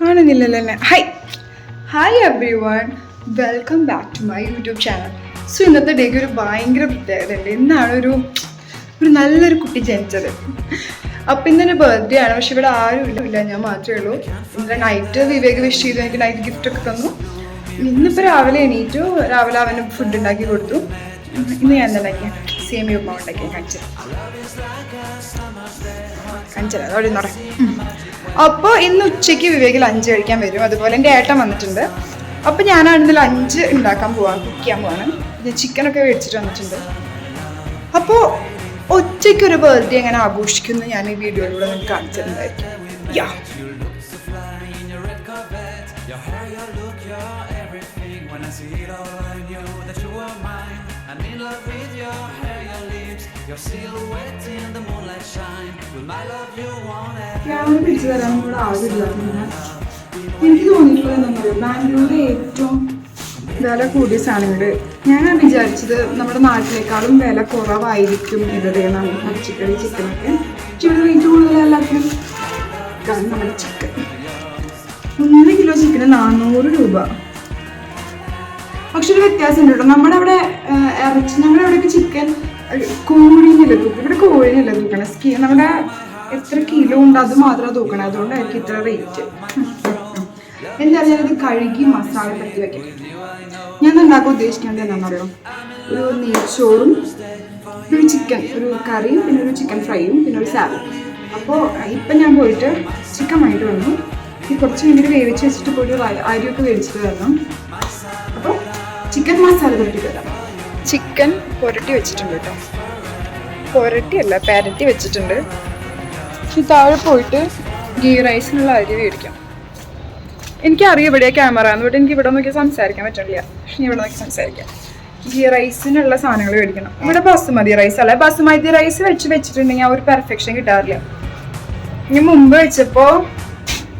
കാണുന്നില്ലല്ലോ hi hi everyone welcome back to my YouTube channel so ഇന്നത്തെ ഡേക്ക് ഒരു ഭയങ്കര പ്രത്യേകത ഉണ്ട്. ഇന്നാണ് ഒരു ഒരു നല്ലൊരു കുട്ടി ജനിച്ചത്. അപ്പം ഇന്നെ ബർത്ത്ഡേ ആണ്. പക്ഷെ ഇവിടെ ആരും ഇല്ല. ഞാൻ മാത്രമേ ഉള്ളൂ. ഇന്നലെ നൈറ്റ് വിവേക് വിഷ് ചെയ്തു. എനിക്ക് നൈറ്റ് ഗിഫ്റ്റ് ഒക്കെ തന്നു. ഇന്നിപ്പോൾ രാവിലെ എണീറ്റു. രാവിലെ അവന് ഫുഡ് ഉണ്ടാക്കി കൊടുത്തു. ഇന്ന് ഞാൻ എന്താ സേമിയ ഉപ്പ ഉണ്ടാക്കി കാണിച്ചു. കാണിച്ചത് അവിടെ നിറ അപ്പോൾ ഇന്ന് ഉച്ചയ്ക്ക് വിവേക് അഞ്ച് കഴിക്കാൻ വരും. അതുപോലെ എന്റെ ഏട്ടൻ വന്നിട്ടുണ്ട്. അപ്പോൾ ഞാനാണെങ്കിൽ ലഞ്ച് ഉണ്ടാക്കാൻ പോവാണ് കുക്ക് ചെയ്യാൻ പോവാണ്. ഞാൻ ചിക്കനൊക്കെ മേടിച്ചിട്ട് വന്നിട്ടുണ്ട്. അപ്പോൾ ഒറ്റയ്ക്ക് ഒരു ബർത്ത്ഡേ എങ്ങനെ ആഘോഷിക്കുന്നു ഞാൻ ഈ വീഡിയോയിലൂടെ നിങ്ങൾക്ക് കാണിച്ചിട്ടുണ്ടായിരിക്കും. യാ ക്യാമറ പിടിച്ചു തരാൻ കൂടെ ആവില്ല എനിക്ക് തോന്നിയിട്ടുള്ളത് ബാംഗ്ലൂരിലെ ഏറ്റവും വില കൂടിയ സാധനങ്ങൾ ഞാൻ വിചാരിച്ചത് നമ്മുടെ നാട്ടിലേക്കാളും വില കുറവായിരിക്കും ഇവിടെയെന്നാണ് പച്ചക്കറി ചിക്കനൊക്കെ. പക്ഷെ ഇവിടെ റേറ്റ് കൂടുതൽ എല്ലാത്തിനും കാരണം നമ്മുടെ ചിക്കൻ മൂന്ന് കിലോ ചിക്കന് നാനൂറ് രൂപ. പക്ഷെ ഒരു വ്യത്യാസമുണ്ട് കേട്ടോ. നമ്മുടെ അവിടെ ഇറച്ചി ഞങ്ങളുടെ അവിടെയൊക്കെ ചിക്കൻ കോഴിനല്ല തൂക്കണം ഇവിടെ കോഴിഞ്ഞില്ല തൂക്കണം. സ്കിൻ നമ്മുടെ എത്ര കിലോ ഉണ്ട് അത് മാത്രമാണ് തൂക്കണം. അതുകൊണ്ടായിരിക്കും ഇത്ര റേറ്റ് എന്തായാലും ഞാനത് കഴുകി മസാല പറ്റി വെക്കാം. ഞാൻ ഉണ്ടാക്കാൻ ഉദ്ദേശിക്കുന്നത് എന്താണെന്നറിയോ ഒരു നെയ്ച്ചോറും ഒരു ചിക്കൻ ഒരു കറിയും പിന്നെ ഒരു ചിക്കൻ ഫ്രൈയും പിന്നെ ഒരു സാലഡ് അപ്പോൾ ഇപ്പം ഞാൻ പോയിട്ട് ചിക്കൻ വാങ്ങിട്ട് വന്നു. ഈ കുറച്ച് മിനിറ്റ് വേവിച്ച് വെച്ചിട്ട് പോയിട്ട് അരിയൊക്കെ വേവിച്ചിട്ട് വരണം. അപ്പോൾ ചിക്കൻ മസാല പറ്റി തരാം ചിക്കൻ പുരട്ടി വെച്ചിട്ടുണ്ട് കേട്ടോ. പുരട്ടിയല്ല പെരട്ടി വെച്ചിട്ടുണ്ട്. ഇനി താഴെ പോയിട്ട് ഗീ റൈസിനുള്ള അരി മേടിക്കാം. എനിക്കറിയാം ഇവിടെ ക്യാമറ എന്നിട്ട് എനിക്ക് ഇവിടെ നോക്കി സംസാരിക്കാൻ പക്ഷെ ഞാൻ ഇവിടെ നോക്കി സംസാരിക്കാം. ഗീ റൈസിനുള്ള സാധനങ്ങൾ മേടിക്കണം. ഇവിടെ ബസുമതി റൈസ് അല്ല? ബസുമതി റൈസ് വെച്ച് വെച്ചിട്ടുണ്ടെങ്കിൽ ആ ഒരു പെർഫെക്ഷൻ കിട്ടാറില്ല. ഞാൻ മുമ്പ് വെച്ചപ്പോൾ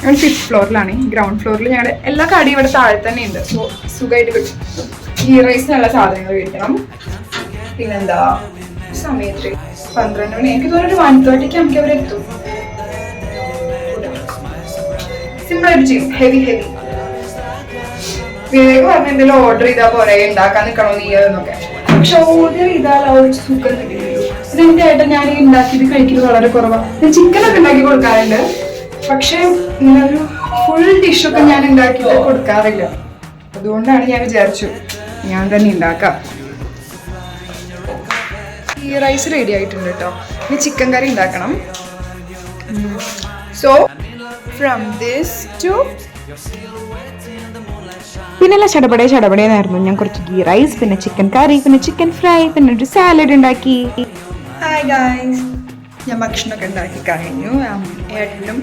ഞങ്ങൾ ഫിഫ്ത് ഫ്ലോറിലാണ്. ഗ്രൗണ്ട് ഫ്ലോറിൽ ഞങ്ങളുടെ എല്ലാ കടിയും ഇവിടെ താഴെ തന്നെ ഉണ്ട്. സോ സുഖമായിട്ട് കിട്ടും. ഗീ റൈസിനുള്ള സാധനങ്ങൾ മേടിക്കണം പിന്നെന്താ? സമയത്ത് പന്ത്രണ്ട് മണി. എനിക്ക് തോന്നുന്നു വൺ തേർട്ടിക്ക് നമുക്ക് അവിടെ എത്തും. സിമ്പിൾ ആയിട്ട് ചെയ്യും. ഹെവി ഹെവി വിവേക് പറഞ്ഞ എന്തെങ്കിലും ഓർഡർ ചെയ്താൽ പോരെ ഉണ്ടാക്കാൻ നിൽക്കണോ നീ എന്നൊക്കെ. പക്ഷെ ഓർഡർ ചെയ്താൽ ആ ഒരു സുഖം കിട്ടില്ലല്ലോ എന്റെ ഏട്ടൻ ഞാൻ ഉണ്ടാക്കിയത് കഴിക്കുന്നത് വളരെ കുറവാണ് ഞാൻ ചിക്കനൊക്കെ ഉണ്ടാക്കി കൊടുക്കാറുണ്ട്. പക്ഷെ ഫുൾ ഡിഷൊക്കെ ഞാൻ ഉണ്ടാക്കിയിട്ട് കൊടുക്കാറില്ല. അതുകൊണ്ടാണ് ഞാൻ വിചാരിച്ചു ഞാൻ തന്നെ ഉണ്ടാക്കാം. ഈ റൈസ് റെഡി ആയിട്ടുണ്ട് കേട്ടോ ഇനി ചിക്കൻ കറി ഉണ്ടാക്കണം. സോ ഫ്രം ദിസ് ടു പിന്നെല്ലാം ചടപടേ ചടപടേന്നായിരുന്നു ഞാൻ കുറച്ച് ഗീ റൈസ് പിന്നെ ചിക്കൻ കറി പിന്നെ ചിക്കൻ ഫ്രൈ പിന്നെ ഒരു സാലഡ് ഉണ്ടാക്കി. ഹായ് ഗായ്സ് ഞാൻ ഭക്ഷണമൊക്കെ ഉണ്ടാക്കി കഴിഞ്ഞു. ഏട്ടനും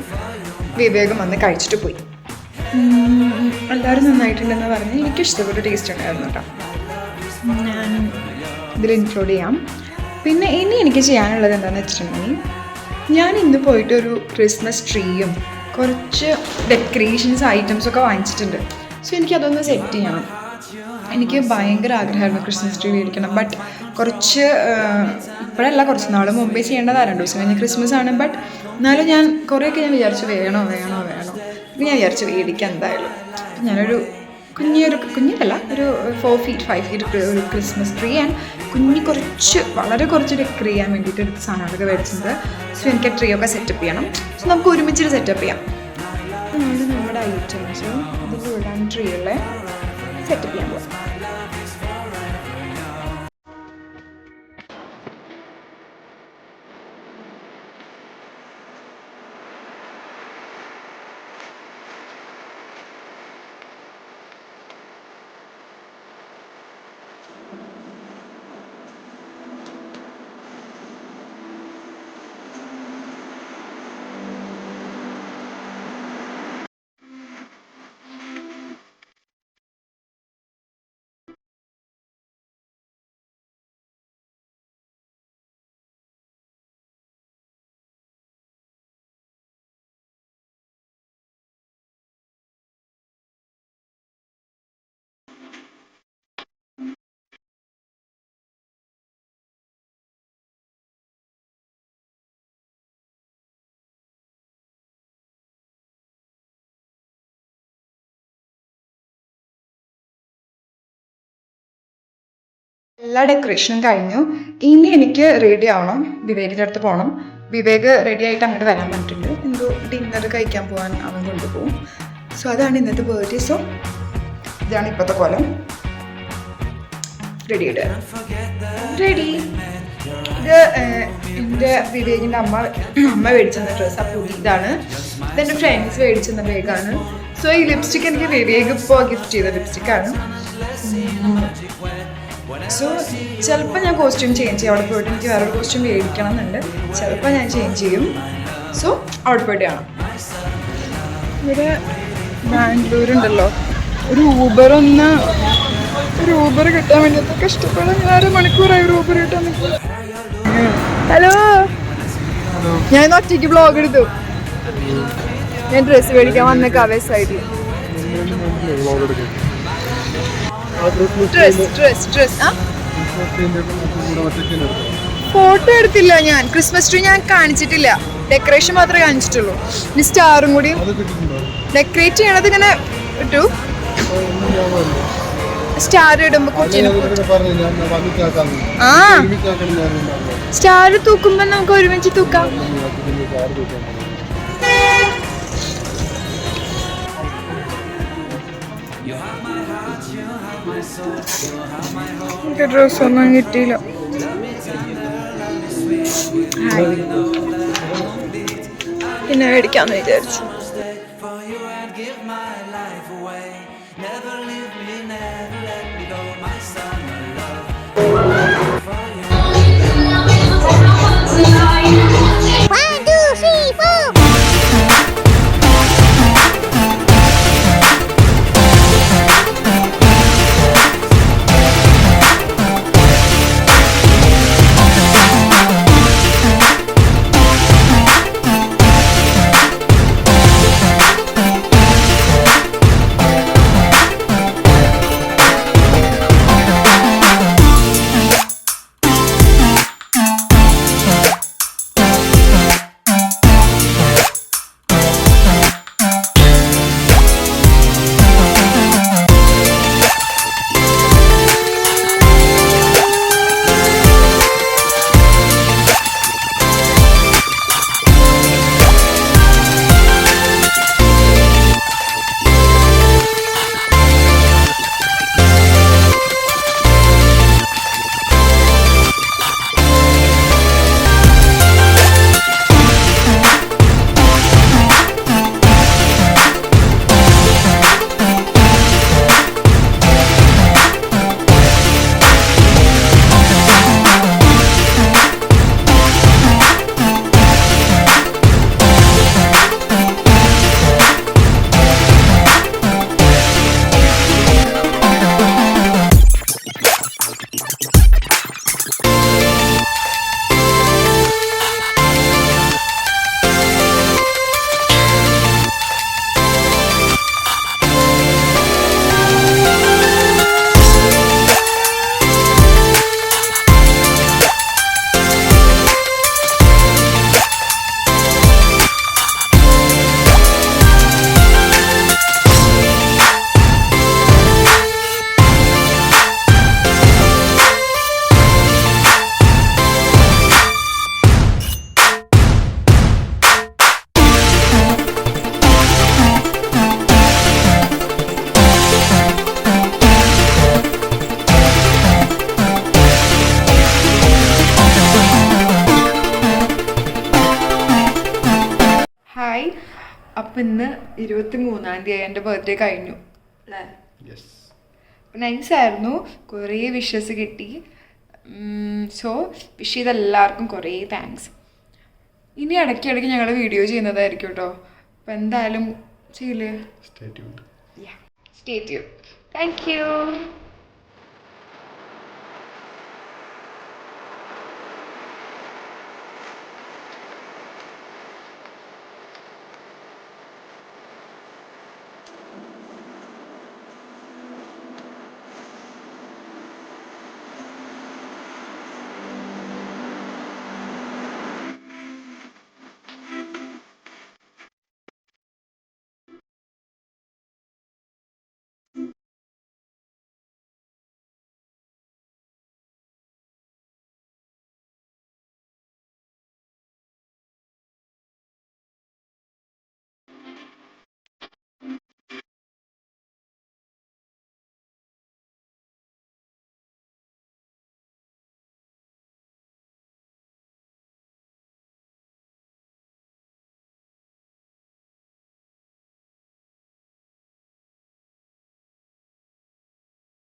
വിവേകം വന്ന് കഴിച്ചിട്ട് പോയി. എല്ലാവരും നന്നായിട്ടുണ്ടെന്ന് പറഞ്ഞ് എനിക്ക് ഇഷ്ടപ്പെട്ട ടേസ്റ്റ് ഉണ്ടായിരുന്നു കേട്ടോ. ഞാൻ ഇതിൽ ഇൻക്ലൂഡ് ചെയ്യാം. പിന്നെ ഇനി എനിക്ക് ചെയ്യാനുള്ളത് എന്താണെന്ന് വെച്ചിട്ടുണ്ടെങ്കിൽ ഞാൻ ഇന്ന് പോയിട്ട് ഒരു ക്രിസ്മസ് ട്രീയും കുറച്ച് ഡെക്കറേഷൻസ് ഐറ്റംസ് ഒക്കെ വാങ്ങിച്ചിട്ടുണ്ട്. സോ എനിക്ക് അതൊന്ന് സെറ്റ് ചെയ്യണം. എനിക്ക് ഭയങ്കര ആഗ്രഹമായിരുന്നു ക്രിസ്മസ് ട്രീ മേടിക്കണം. ബട്ട് കുറച്ച് ഇപ്പോഴല്ല കുറച്ച് നാൾ മുമ്പേ ചെയ്യേണ്ടതാണ് രണ്ട് ദിവസം ക്രിസ്മസ് ആണ്. ബട്ട് എന്നാലും ഞാൻ കുറേയൊക്കെ ഞാൻ വിചാരിച്ചു വേണോ വേണോ വേണോ. പിന്നെ ഞാൻ വിചാരിച്ചു മേടിക്കാം എന്തായാലും. അപ്പം ഞാനൊരു കുഞ്ഞൊരു കുഞ്ഞിലല്ല ഒരു ഫോർ ഫീറ്റ് ഫൈവ് ഫീറ്റ് ഒരു ക്രിസ്മസ് ട്രീ ആൻഡ് കുഞ്ഞി കുറച്ച് വളരെ കുറച്ച് ഡെക്കർ ചെയ്യാൻ വേണ്ടിയിട്ട് എടുത്ത സാധനങ്ങളൊക്കെ മേടിച്ചിട്ടുണ്ട്. സോ എനിക്ക് ആ ട്രീ ഒക്കെ സെറ്റപ്പ് ചെയ്യണം. സോ നമുക്ക് ഒരുമിച്ചിട്ട് സെറ്റപ്പ് ചെയ്യാം. നമ്മുടെ ഐറ്റംസ് ഇതിന്റെ ട്രീ ട്രീകളെ സെറ്റപ്പ് ചെയ്യാൻ പോകാം എല്ലാ ഡെക്കറേഷനും കഴിഞ്ഞു. ഇനി എനിക്ക് റെഡി ആവണം. വിവേകിന്റെ അടുത്ത് പോകണം വിവേക് റെഡി ആയിട്ട് അങ്ങോട്ട് വരാൻ പറ്റിയിട്ടുണ്ട് എന്തോ ഡിന്നർ കഴിക്കാൻ പോകാൻ അവൻ കൊണ്ടുപോകും. സോ അതാണ് ഇന്നത്തെ ബർത്ത്ഡേ സോ ഇതാണ് ഇപ്പോഴത്തെ കോലം. റെഡി ആയിട്ട് റെഡി ഇത് എന്റെ വിവേകിന്റെ അമ്മ അമ്മ മേടിച്ചെന്ന ഡ്രസ്സ് അപ്പോൾ ഇതാണ്. ഇതെന്റെ ഫ്രണ്ട്സ് മേടിച്ചെന്ന ബാഗാണ് സോ ഈ ലിപ്സ്റ്റിക് എനിക്ക് വിവേക് ഇപ്പോൾ ഗിഫ്റ്റ് ചെയ്ത ലിപ്സ്റ്റിക്കാണ് സോ ചിലപ്പോൾ ഞാൻ കോസ്റ്റ്യൂം ചേഞ്ച് ചെയ്യും. അവിടെ പോയിട്ട് എനിക്ക് വേറൊരു കോസ്റ്റ്യൂം മേടിക്കണം എന്നുണ്ട് ചിലപ്പോൾ ഞാൻ ചേഞ്ച് ചെയ്യും. സോ അവിടെ പോയിട്ട് കാണാം. ഇവിടെ ബാംഗ്ലൂർ ഉണ്ടല്ലോ ഒരു ഊബർ ഒന്ന് ഒരു ഊബർ കിട്ടാൻ വേണ്ടിയിട്ട് കഷ്ടപ്പെടാൻ ഞാൻ അര മണിക്കൂറായി ഒരു ഊബർ കിട്ടാൻ ഹലോ ഞാൻ ഇന്ന് ഒറ്റയ്ക്ക് ബ്ലോഗ് എടുത്തു. ഞാൻ ഡ്രസ്സ് മേടിക്കാൻ വന്ന ബ്ലോഗ് സൈഡിൽ ഡ്രസ് ഡ്രസ് ഡ്രസ് ആ? ഫോട്ടോ എടുത്തില്ല ഞാൻ. ക്രിസ്മസ് ട്രീ ഞാൻ കാണിച്ചിട്ടില്ല. ഡെക്കറേഷൻ മാത്രമേ കാണിച്ചിട്ടുള്ളൂ. ഇനി സ്റ്റാറും കൂടി. ഡെക്കറേറ്റ് ചെയ്യണത് ഇങ്ങനെ ഇട്ടു. സ്റ്റാർ ഇടുമ്പോ കൊച്ചിന് ആ. സ്റ്റാർ തൂക്കുമ്പോ നമുക്ക് ഒരുമിച്ച് തൂക്കാം. എനിക്ക് ഡ്രസ് ഒന്നും കിട്ടിയില്ല പിന്നെ മേടിക്കാന്ന് വിചാരിച്ചു. Never leave me, never let me go, my son my love. ഇരുപത്തി മൂന്നാം തീയതി എന്റെ ബർത്ത്ഡേ കഴിഞ്ഞു. അല്ലേ? നൈസ് ആയിരുന്നു. കുറേ വിഷസ് കിട്ടി. സോ വിഷ് ചെയ്ത എല്ലാവർക്കും കുറേ താങ്ക്സ് ഇനി ഇടയ്ക്കിടയ്ക്ക് ഞങ്ങൾ വീഡിയോ ചെയ്യുന്നതായിരിക്കും കേട്ടോ അപ്പം എന്തായാലും ചെയ്യില്ലേ. Stay tune thank you